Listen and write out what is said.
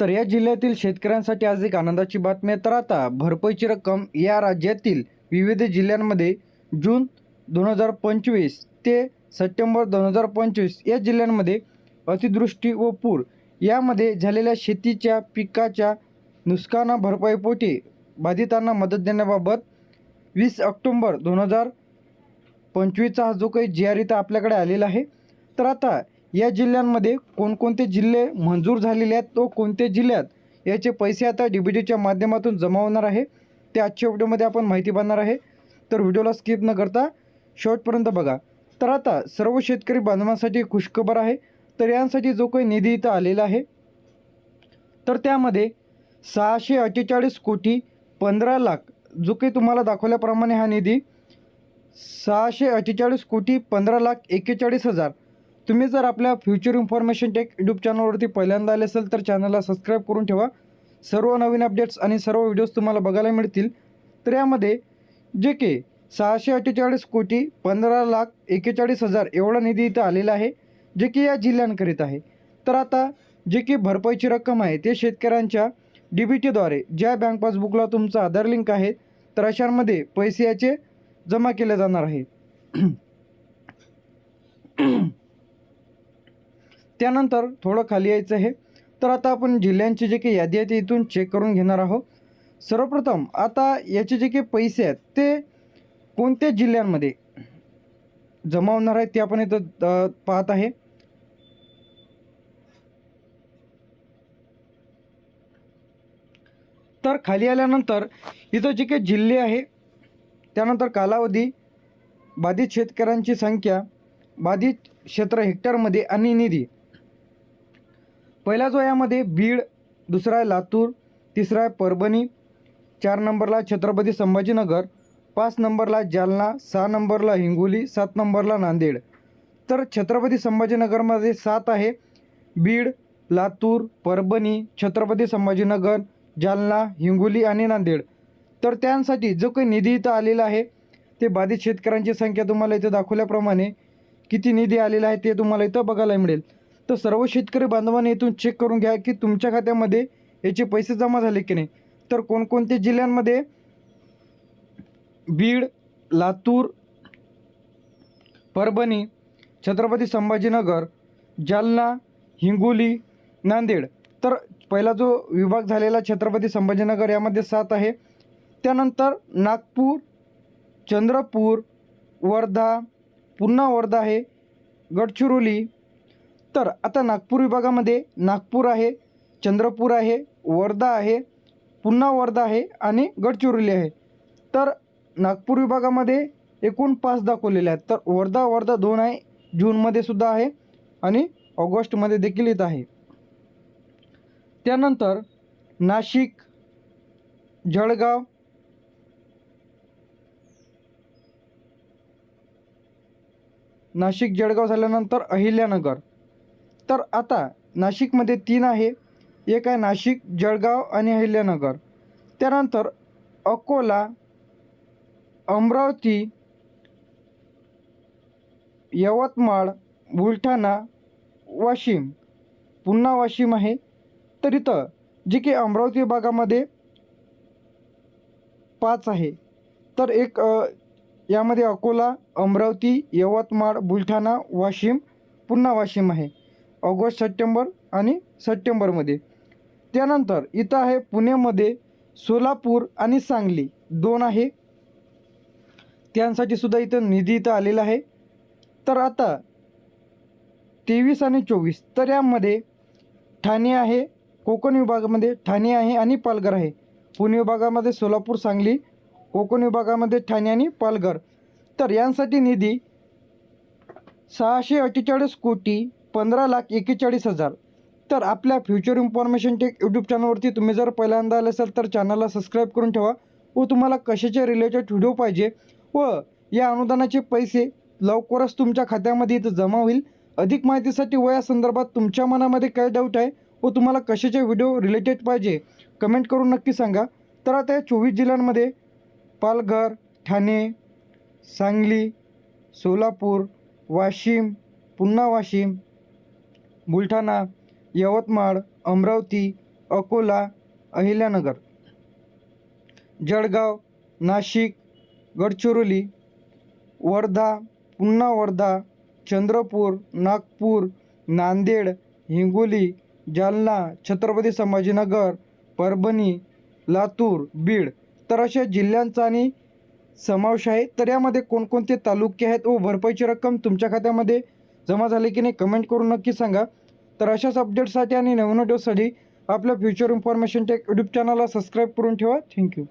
तर या जिल्ह्यातील शेतकऱ्यांसाठी आज एक आनंदाची बातमी आहे. तर आता भरपाईची रक्कम या राज्यातील विविध जिल्ह्यांमध्ये जून दोन हजार पंचवीस ते सप्टेंबर दोन हजार पंचवीस या जिल्ह्यांमध्ये अतिवृष्टी व पूर यामध्ये झालेल्या शेतीच्या पिकाच्या नुकसाना भरपाईपोटी बाधितांना मदत देण्याबाबत वीस ऑक्टोंबर दोन हजार पंचवीसचा हा जो काही जी आर इथं आपल्याकडे आलेला आहे. तर आता या जिल्ह्यांमध्ये कोणकोणते जिल्हे मंजूर झालेले आहेत तो कोणते जिल्ह्यात याचे पैसे आता डी बी टीच्या माध्यमातून जमा होणार आहे ते आजच्या व्हिडिओमध्ये आपण माहिती पाहणार आहे. तर व्हिडिओला स्किप न करता शेवटपर्यंत बघा. तर आता सर्व शेतकरी बांधवांसाठी खुशखबर आहे. तर यांसाठी जो काही निधी इथं आलेला आहे तर त्यामध्ये सहाशे अठ्ठेचाळीस कोटी पंधरा लाख जो काही तुम्हाला दाखवल्याप्रमाणे हा निधी सहाशे अठ्ठेचाळीस कोटी पंधरा लाख एक्केचाळीस हजार तुम्ही जर आपल्या फ्युचर इन्फॉर्मेशन टेक यूट्यूब चॅनलवरती पहिल्यांदा आले असेल तर चॅनलला सबस्क्राईब करून ठेवा. सर्व नवीन अपडेट्स आणि सर्व व्हिडिओज तुम्हाला बघायला मिळतील. तर यामध्ये जे के सहाशे अठ्ठेचाळीस कोटी पंधरा लाख एक्केचाळीस हजार एवढा निधी इथं आलेला आहे जे की या जिल्ह्यांकरित आहे. तर आता जे की भरपाईची रक्कम आहे ते शेतकऱ्यांच्या डी बी टीद्वारे ज्या बँक पासबुकला तुमचा आधार लिंक आहे तर अशांमध्ये पैसे याचे जमा केले जाणार आहे. त्यानंतर थोडं खाली यायचं आहे. तर आता आपण जिल्ह्यांची जे काही यादी आहे ती इथून चेक करून घेणार आहोत. सर्वप्रथम आता याचे जे काही पैसे आहेत ते कोणत्या जिल्ह्यांमध्ये जमा होणार आहेत ते आपण इथं पाहत आहे. तर खाली आल्यानंतर इथं जे काही जिल्हे आहे त्यानंतर कालावधी बाधित शेतकऱ्यांची संख्या बाधित क्षेत्र हेक्टरमध्ये आणि निधी. पहिला जो यामध्ये बीड दुसरा आहे लातूर तिसरा आहे परभणी चार नंबरला छत्रपती संभाजीनगर पाच नंबरला जालना सहा नंबरला हिंगोली सात नंबरला नांदेड. तर छत्रपती संभाजीनगरमध्ये सात आहे. बीड लातूर परभणी छत्रपती संभाजीनगर जालना हिंगोली आणि नांदेड. तर त्यांसाठी जो काही निधी इथं आलेला आहे ते बाधित शेतकऱ्यांची संख्या तुम्हाला इथं दाखवल्याप्रमाणे किती निधी आलेला आहे ते तुम्हाला इथं बघायला मिळेल. तर सर्व शेतकरी बांधवांनी इथून चेक करून घ्या की तुमच्या खात्यामध्ये याचे पैसे जमा झाले की नाही. तर कोणकोणत्या जिल्ह्यांमध्ये बीड लातूर परभणी छत्रपती संभाजीनगर जालना हिंगोली नांदेड. तर पहिला जो विभाग झालेला छत्रपती संभाजीनगर यामध्ये सात आहे. त्यानंतर नागपूर चंद्रपूर वर्धा पुन्हा वर्धा आहे. गडचिरोली तर आता नागपूर विभागामध्ये नागपूर आहे चंद्रपूर आहे वर्धा आहे पुन्हा वर्धा आहे आणि गडचिरोली आहे. तर नागपूर विभागामध्ये एकूण पाच दाखवलेले आहेत. तर वर्धा वर्धा दोन आहे जूनमध्ये सुद्धा आहे आणि ऑगस्टमध्ये देखील येत आहे. त्यानंतर नाशिक जळगाव नाशिक जळगाव झाल्यानंतर अहिल्यानगर. तर आता नाशिकमध्ये तीन आहे. एक आहे नाशिक जळगाव आणि अहिल्यानगर. त्यानंतर अकोला अमरावती यवतमाळ बुलढाणा वाशिम. पुन्हा वाशिम आहे. तर इथं जे की अमरावती विभागामध्ये पाच आहे. तर एक यामध्ये अकोला अमरावती यवतमाळ बुलढाणा वाशिम. पुन्हा वाशिम आहे. ऑगस्ट सप्टेंबर आणि सप्टेंबरमध्ये. त्यानंतर इथं आहे पुण्यामध्ये सोलापूर आणि सांगली. दोन आहे. त्यांसाठी सुद्धा इथं निधी इथं आलेला आहे. तर आता तेवीस आणि चोवीस तर यामध्ये ठाणे आहे कोकण विभागामध्ये ठाणे आहे आणि पालघर आहे. पुणे विभागामध्ये सोलापूर सांगली कोकण विभागामध्ये ठाणे आणि पालघर. तर यांसाठी निधी सहाशे अठ्ठेचाळीस कोटी पंधरा लाख एकेचाळीस हजार. तर आपल्या फ्युचर इन्फॉर्मेशन टेक यूट्यूब चॅनलवरती तुम्ही जर पहिल्यांदा आले असाल तर चॅनलला सबस्क्राईब करून ठेवा व तुम्हाला कशाचे रिलेटेड व्हिडिओ पाहिजे व या अनुदानाचे पैसे लवकरच तुमच्या खात्यामध्ये इथं जमा होईल. अधिक माहितीसाठी व या संदर्भात तुमच्या मनामध्ये काय डाऊट आहे व तुम्हाला कशाचे व्हिडिओ रिलेटेड पाहिजे कमेंट करून नक्की सांगा. तर आता या चोवीस जिल्ह्यांमध्ये पालघर ठाणे सांगली सोलापूर वाशिम पुन्हा वाशिम बुलढाणा यवतमाळ अमरावती अकोला अहिल्यानगर. जळगाव नाशिक गडचिरोली वर्धा पुन्हा वर्धा चंद्रपूर नागपूर नांदेड हिंगोली जालना छत्रपती संभाजीनगर परभणी लातूर बीड. तर अशा जिल्ह्यांचा आणि समावेश आहे. तर यामध्ये कोणकोणते तालुके आहेत? व भरपाईची रक्कम तुमच्या खात्यामध्ये जमा झाले की नाही कमेंट करून नक्की सांगा. तर अशाच अपडेट्ससाठी आणि नवीन व्हिडिओसाठी आपल्या फ्युचर इन्फॉर्मेशन टेक यूट्यूब चॅनलला सबस्क्राईब करून ठेवा. Thank you